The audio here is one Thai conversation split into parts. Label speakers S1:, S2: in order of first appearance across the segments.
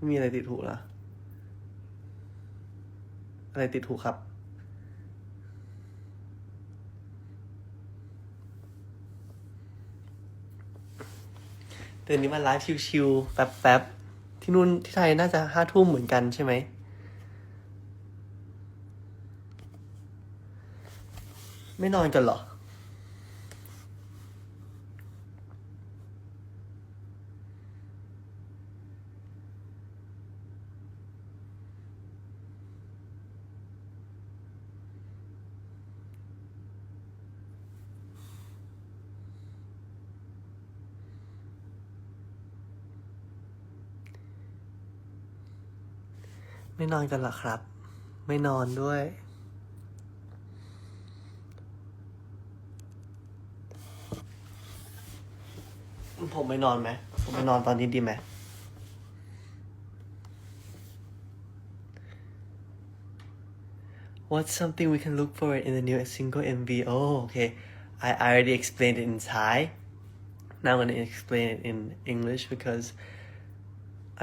S1: ไม่มีอะไรติดหูนะอะไรติดหูครับ เดือนนี้มาไลฟ์ชิวๆแป๊บๆ ที่นู่นที่ไทยน่าจะห้าทุ่มเหมือนกันใช่ไหมไม่นอนกันเหรอ ไม่นอนกันเหรอครับ ไม่นอนด้วย ผมไม่นอนไหม ผมไปนอนตอนนี้ดีไหม What's something we can look for in the new single MV? Oh, okay. I, I already explained it in Thai. Now I'm gonna explain it in English because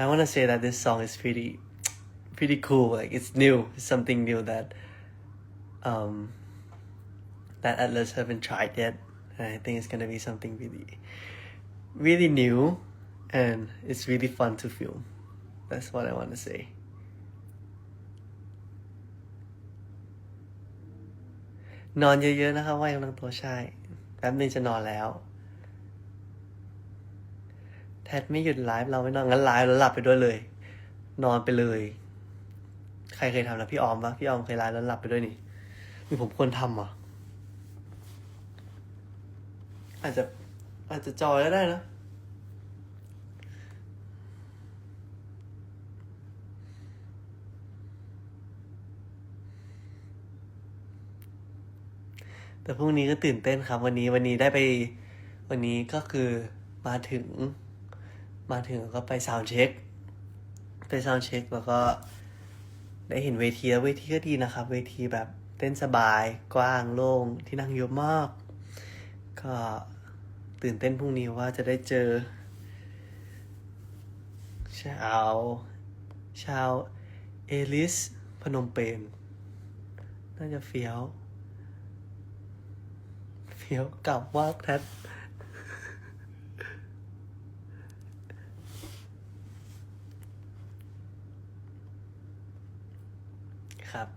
S1: I want to say that this song is pretty, pretty cool. Like it's new. It's something new that, um, that Atlas haven't tried yet, and I think it's gonna be something really, really new, and it's really fun to film. That's what I want to say. นอนเยอะๆนะครับว่ายกำลังตัวใช่แป๊บนึงจะนอนแล้วแทดไม่หยุดไลฟ์เราไม่นอนงั้นไลฟ์แล้วหลับไปด้วยเลย นอนไปเลย ใครเคยทำนะพี่ออมปะพี่ออมเคยไลฟ์แล้วหลับไปด้วยนี่มีผมควรทำอะ อาจจะอาจจะจอยก็ได้นะแต่พรุ่งนี้ก็ตื่นเต้นครับ วันนี้วันนี้ได้ไปวันนี้ก็คือมาถึง มาถึงก็ไปซาวด์เช็ค ไปซาวด์เช็คแล้วก็ ได้เห็นเวทีแล้วเวทีก็ดีนะครับ เวทีแบบเต้นสบาย กว้างโล่งที่นั่งเยอะมาก ก็ตื่นเต้นพรุ่งนี้ว่าจะได้เจอ ชาว ชาวเอลิส พนมเปญน่าจะเฟี้ยว เฟี้ยวกลับว่าแทด ครับ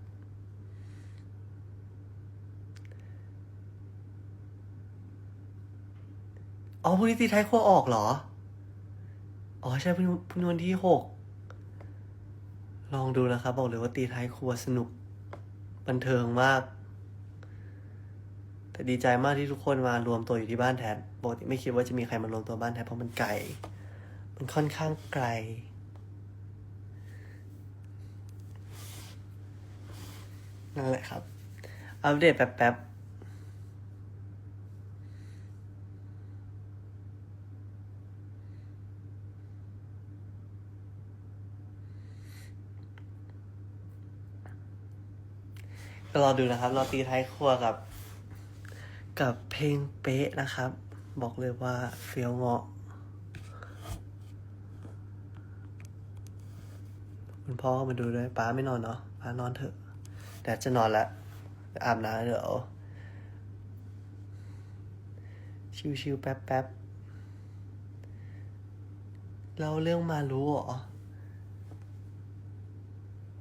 S1: อ๋อพรุ่งนี้ตีท้ายครัวออกเหรอ อ๋อ ใช่พรุ่งนี้พรุ่งนี้วันที่หก ลองดูนะครับ บอกเลยว่าตีท้ายครัวสนุก บันเทิงมาก แต่ดีใจมากที่ทุกคนมารวมตัวอยู่ที่บ้านแทนปกติไม่คิดว่าจะมีใครมารวมตัวบ้านแทนเพราะมันไกล มันค่อนข้างไกล นั่นแหละครับ อัปเดตแป๊บๆก็รอดูนะครับ เรอตีท้ายครัวกับ กับเพลงเป๊ะนะครับ บอกเลยว่าเฟี้ยวเงาะ คุณพ่อมาดูด้วยป้าไม่นอนเนาะป้านอนเถอะ แดดจะนอนแล้วอาบน้ำเดี๋ยวชิวๆแป๊บๆเล่าเรื่องมารู้เหรอ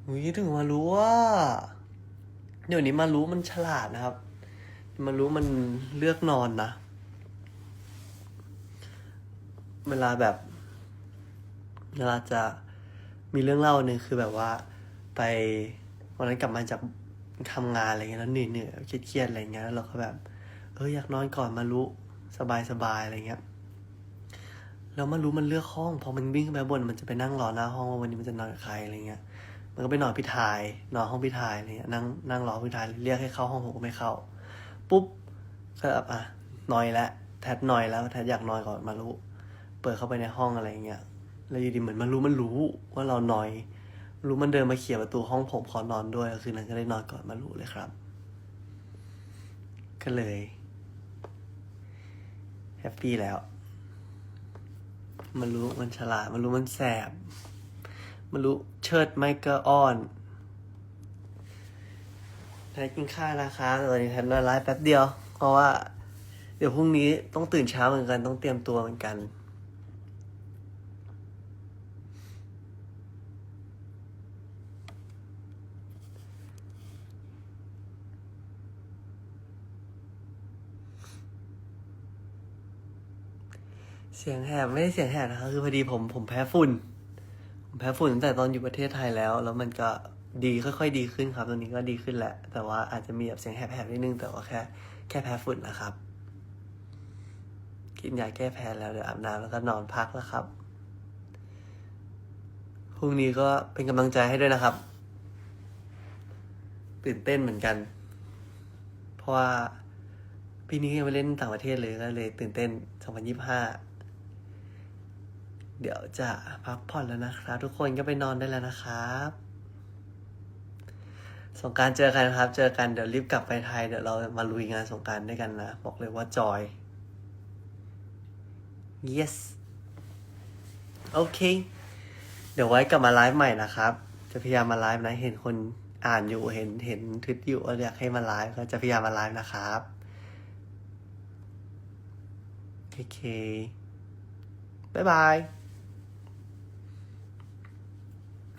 S1: หุยถึงมารู้ว่า เดี๋ยวนี้มารู้มันฉลาดนะครับ มารู้มันเลือกนอนนะ เวลาแบบ เวลาจะมีเรื่องเล่าหนึ่งคือแบบว่าไป วันนั้นกลับมาจากทำงานอะไรเงี้ยแล้วเหนื่อยเหนื่อยๆเครียดๆอะไรเงี้ยแล้วเราก็แบบเอออยากนอนก่อนมารู้สบายสบายๆอะไรเงี้ยแล้วมารู้มันเลือกห้องพอมันวิ่งขึ้นไปบนมันจะไปนั่งรอหน้าห้องว่าวันนี้มันจะนอนกับใครอะไรเงี้ย มันก็ไปนอนพี่ทายนอนห้องพี่ทายอะไรเงี้ยนั่งนั่งรอพี่ทายเรียกให้เข้าห้องผมก็ไม่เข้าปุ๊บก็แบบอะนอยแล้วแทดนอยแล้วแทดอยากนอยก่อนมารู้เปิดเข้าไปในห้องอะไรเงี้ยแล้วอยู่ดีเหมือนมันรู้มันรู้ว่าเรานอย รู้มันเดินมาเขี่ยประตูห้องผมขอนอนด้วยคืนนั้นก็ได้นอนก่อนมารู้เลยครับ ก็เลยแฮปปี้แล้ว มันรู้มันฉลาด มันรู้มันแสบไม่รู้เชิดไม่ก็อ้อนแพทกินข้าวนะคะตอนนี้แพทนอนไลฟ์แป๊บเดียว เพราะว่า เดี๋ยวพรุ่งนี้ต้องตื่นเช้าเหมือนกันต้องเตรียมตัวเหมือนกัน เสียงแหบไม่ได้เสียงแหบนะครับคือพอดีผมผมแพ้ฝุ่น ผมแพ้ฝุ่นตั้งแต่ตอนอยู่ประเทศไทยแล้ว แล้วมันก็ดีค่อยๆ ดีขึ้นครับ ตอนนี้ก็ดีขึ้นแหละ แต่ว่าอาจจะมีแบบเสียงแหบๆนิดนึงแต่ว่าแค่แค่แพ้ฝุ่นนะครับ กินยาแก้แพ้แล้วเดี๋ยวอาบน้ำแล้วก็นอนพักแล้วครับพรุ่งนี้ก็เป็นกำลังใจให้ด้วยนะครับ ตื่นเต้นเหมือนกัน เพราะว่าปีนี้ยังไปเล่นต่างประเทศเลยก็เลยตื่นเต้น 2025 เดี๋ยวจะพักผ่อนแล้วนะครับ ทุกคนก็ไปนอนได้แล้วนะครับ สงการเจอกันครับ เจอกันเดี๋ยวรีบกลับไปไทยเดี๋ยวเรามาลุยงานสงการด้วยกันนะบอกเลยว่าจอย yes โอเค เดี๋ยวไว้กลับมาไลฟ์ใหม่นะครับ จะพยายามมาไลฟ์นะ เห็นคนอ่านอยู่เห็นเห็นทวิตอยู่อยากให้มาไลฟ์ก็จะพยายามมาไลฟ์นะครับโอเค บ๊ายบาย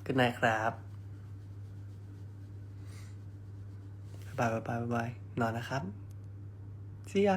S1: good night ครับบายบายบายบายบ๊ายบายนอนนะครับ see ya